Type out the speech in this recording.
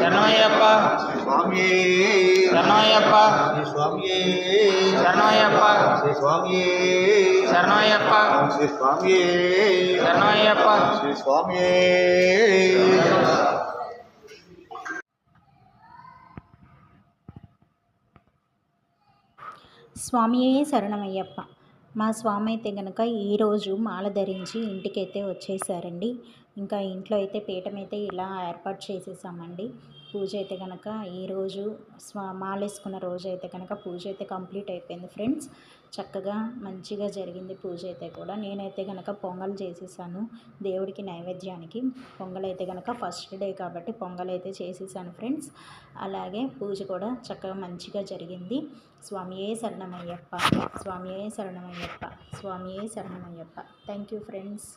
శ్రీ స్వామియే. శరణమయ్యప్ప శ్రీ స్వామియే. శరణమయ్యప్ప శ్రీ స్వామియే. శరణమయ్యప్ప శ్రీ స్వామియే. శరణమయ్యప్ప శ్రీ స్వామియే. స్వామియే మా స్వామి అయితే కనుక ఈరోజు మాల ధరించి ఇంటికైతే వచ్చేసారండి. ఇంకా ఇంట్లో అయితే పీఠం అయితే ఇలా ఏర్పాటు చేసేసామండి. పూజ అయితే కనుక ఈరోజు స్వా మాలేసుకున్న రోజు అయితే కనుక పూజ అయితే కంప్లీట్ అయిపోయింది ఫ్రెండ్స్. చక్కగా మంచిగా జరిగింది పూజ అయితే కూడా. నేనైతే కనుక పొంగల్ చేసేసాను దేవుడికి నైవేద్యానికి. పొంగల్ అయితే కనుక ఫస్ట్ డే కాబట్టి పొంగల్ అయితే చేసేసాను ఫ్రెండ్స్. అలాగే పూజ కూడా చక్కగా మంచిగా జరిగింది. స్వామియే శరణమయ్యప్ప స్వామియే శరణమయ్యప్ప స్వామియే శరణమయ్యప్ప. Thank you friends.